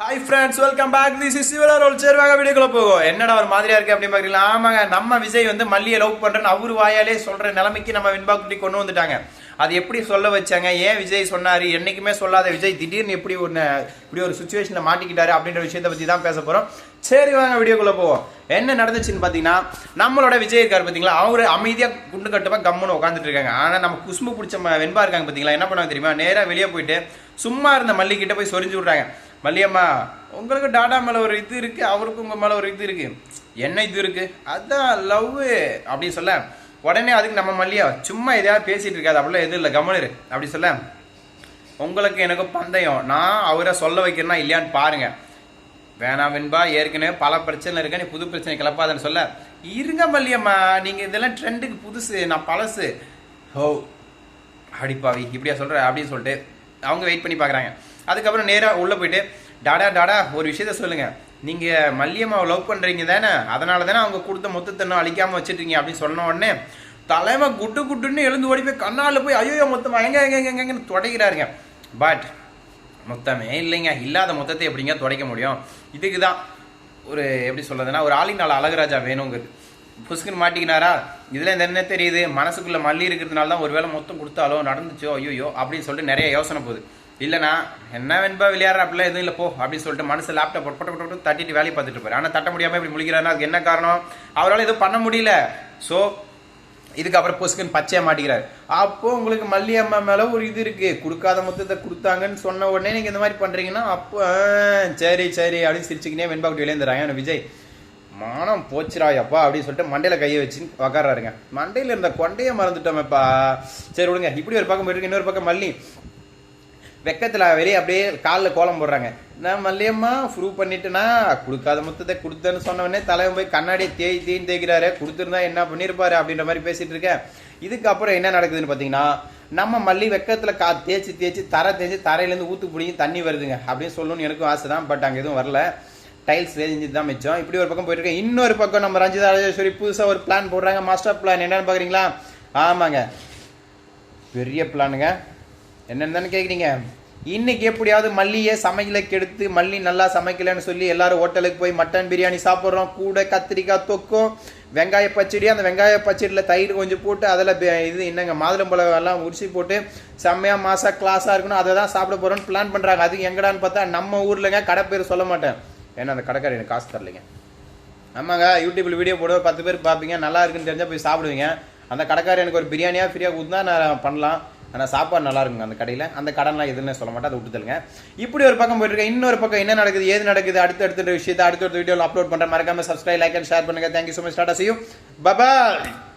Hi friends welcome back this is சிவலா ரோல் சேர்வாக வீடியோக்குள்ள போகும் என்னடா ஒரு மாதிரியா இருக்கு அப்படின்னு பாக்குறீங்களா? ஆமாங்க நம்ம விஜய் வந்து மல்லியை லவ் பண்றேன்னு அவரு வாயாலே சொல்ற நிலைமைக்கு நம்ம வெண்பா குட்டி கொண்டு வந்துட்டாங்க. அது எப்படி சொல்ல வச்சாங்க? ஏன் விஜய் சொன்னாரு? என்னைக்குமே சொல்லாத விஜய் திடீர்னு எப்படி ஒன்று இப்படி ஒரு சுச்சுவேஷன்ல மாட்டிக்கிட்டாரு அப்படின்ற விஷயத்தை பத்தி தான் பேச போறோம். சரி வாங்க வீடியோக்குள்ள போவோம். என்ன நடந்துச்சுன்னு பாத்தீங்கன்னா நம்மளோட விஜய் இருக்காரு பாத்தீங்களா? அவர் அமைதியா குண்டு கட்டமா கம்முன்னு உட்காந்துட்டு இருக்காங்க. ஆனா நம்ம குசும்பு பிடிச்ச ம- வெண்பா இருக்காங்க பாத்தீங்களா? என்ன பண்ணுவாங்க தெரியுமா? நேரா வெளியே போயிட்டு சும்மா இருந்த மல்லிகிட்ட போய் சொரிஞ்சு விடுறாங்க. மல்லியம்மா உங்களுக்கு டாடா மேலே ஒரு இது இருக்குது அவருக்கு உங்கள் மேலே ஒரு இது இருக்குது என்ன இது இருக்குது அதான் லவ்வு அப்படின்னு சொல்ல. உடனே அதுக்கு நம்ம மல்லியா சும்மா எதையாவது பேசிகிட்டு இருக்காது அப்படிலாம் எதுவும் இல்லை கவனிரு அப்படி சொல்ல. உங்களுக்கு எனக்கு பந்தயம். நான் அவரை சொல்ல வைக்கிறேன்னா இல்லையான்னு பாருங்கள் வேணாம் வெண்பா ஏற்கனவே பல பிரச்சனை இருக்கா நீ புது பிரச்சனை கிளப்பாதன்னு சொல்ல. இருங்க மல்லியம்மா நீங்கள் இதெல்லாம் ட்ரெண்டுக்கு புதுசு நான் பழசு. ஹோ அடிப்பாவி இப்படியா சொல்கிற அப்படின்னு சொல்லிட்டு அவங்க வெயிட் பண்ணி பார்க்குறாங்க. அதுக்கப்புறம் நேராக உள்ளே போயிட்டு டாடா டாடா ஒரு விஷயத்த சொல்லுங்கள் நீங்கள் மல்லியம்மாவை லவ் பண்ணுறீங்க தானே? அதனால தானே அவங்க கொடுத்த மொத்தத்தன்னும் அழிக்காமல் வச்சுருக்கீங்க அப்படின்னு சொன்ன உடனே தலைமை குட்டு குட்டுன்னு எழுந்து ஓடி போய் கண்ணாலில் போய் ஐயோ மொத்தமாக எங்க எங்க எங்க எங்கன்னு தொடக்கிறாருங்க. பட் மொத்தமே இல்லைங்க. இல்லாத மொத்தத்தை எப்படிங்க துடைக்க முடியும்? இதுக்கு தான் ஒரு எப்படி சொல்கிறதுனா ஒரு ஆளின் நாள் அழகராஜா வேணுங்கிறது. புசுக்குன்னு மாட்டிக்கினாரா? இதில் இந்த என்ன தெரியுது? மனசுக்குள்ளே மல்லி இருக்கிறதுனால தான் ஒருவேளை மொத்தம் கொடுத்தாலோ நடந்துச்சோ ஐயோ அப்படின்னு சொல்லிட்டு நிறைய யோசனை போகுது. இல்லைனா என்ன வெண்பா விளையாடுற அப்படிலாம் எதுவும் இல்லை போ அப்படின்னு சொல்லிட்டு மனசு லேப்டாப் போட்டு போட்டு போட்டு தட்டிட்டு வேலையை பார்த்துட்டு இருப்பாரு. ஆனால் தட்ட முடியாமல் இப்படி முழிக்கிறாருன்னா அதுக்கு என்ன காரணம்? அவரால் எதுவும் பண்ண முடியல. ஸோ இதுக்கப்புறம் பொசுக்குன்னு பச்சையா மாட்டிக்கிறாரு. அப்போ உங்களுக்கு மல்லி அம்மா மேலே ஒரு இது இருக்கு. கொடுக்காத மொத்தத்தை கொடுத்தாங்கன்னு சொன்ன உடனே நீங்கள் இந்த மாதிரி பண்ணுறீங்கன்னா அப்போ சரி சரி அப்படின்னு சிரிச்சுக்கினே வெண்பாக்குட்டி விளையாந்துறாங்க ஆனா விஜய் மானம் போச்சிராயப்பா அப்படின்னு சொல்லிட்டு மண்டையில் கையை வச்சு உக்காராருங்க. மண்டையில் இருந்த கொண்டையை மறந்துட்டோமேப்பா. சரி விடுங்க. இப்படி ஒரு பக்கம் போயிட்டு இன்னொரு பக்கம் மல்லி. வெக்கத்தில் வெளியே அப்படியே காலில் கோலம் போடுறாங்க. நான் மல்லியம்மா ப்ரூவ் பண்ணிட்டுனா கொடுக்காத மொத்தத்தை கொடுத்தேன்னு சொன்னவொடனே தலைவன் போய் கண்ணாடியை தேய் தேய்ன்னு தேய்க்கிறாரு. கொடுத்துருந்தா என்ன பண்ணியிருப்பாரு அப்படின்ற மாதிரி பேசிகிட்டு இருக்கேன். இதுக்கப்புறம் என்ன நடக்குதுன்னு பார்த்தீங்கன்னா நம்ம மல்லி வெக்கத்தில் கா தேய்ச்சி தேய்ச்சி தர தேய்ச்சி தரையிலேருந்து ஊற்று பிடிங்கி தண்ணி வருதுங்க. அப்படின்னு சொல்லணும்னு எனக்கும் ஆசை தான் பட் அங்கே எதுவும் வரல. டைல்ஸ் தெரிஞ்சு தான் மிச்சம். இப்படி ஒரு பக்கம் போயிட்டு இன்னொரு பக்கம் நம்ம ரஞ்சிதா ராஜேஸ்வரி புதுசாக ஒரு பிளான் போடுறாங்க. மாஸ்டர் பிளான் என்னன்னு பார்க்குறீங்களா ஆமாங்க. பெரிய பிளானுங்க. என்னென்னு தானே கேட்குறீங்க இன்னைக்கு எப்படியாவது மல்லியை சமையலை கெடுத்து மல்லி நல்லா சமைக்கலன்னு சொல்லி எல்லாரும் ஹோட்டலுக்கு போய் மட்டன் பிரியாணி சாப்பிட்றோம். கூட கத்திரிக்காய் தொக்கும் வெங்காய பச்சடி அந்த வெங்காய பச்சடியில் தயிர் கொஞ்சம் போட்டு அதில் இது என்னங்க மாதுளம்பழம் எல்லாம் உரிசி போட்டு செம்மையாக மாசாக கிளாஸாக இருக்கணும். அதை தான் சாப்பிட போகிறோம்னு பிளான் பண்ணுறாங்க அதுக்கு எங்கடான்னு பார்த்தா நம்ம ஊர்லங்க கடை பேர் சொல்ல மாட்டேன். ஏன்னா அந்த கடைக்காரர் எனக்கு காசு தரலைங்க. ஆமாங்க யூடியூப்பில் வீடியோ போடுவ பத்து பேர் பார்ப்பீங்க. நல்லா இருக்குன்னு தெரிஞ்சால் போய் சாப்பிடுவீங்க. அந்த கடைக்காரர் எனக்கு ஒரு பிரியாணியாக ஃப்ரீயாக கொடுத்தா நான் பண்ணலாம். ஆனால் சாப்பாடு நல்லா இருக்குங்க அந்த கடையில். அந்த கடன்லாம் எதுன்னு சொல்ல மாட்டேன். அதை விட்டுதலுங்க இப்படி ஒரு பக்கம் போயிட்டுருக்கு இன்னொரு பக்கம் என்ன நடக்குது ஏது நடக்குது அடுத்த அடுத்த விஷயத்தை அடுத்த அடுத்த வீடியோவில் அப்லோட் பண்ணுறேன் மறக்காம சப்ஸ்கிரைப் லைக் அண்ட் ஷேர் பண்ணுங்கள் thank you so much tata செய்யும் பபாய்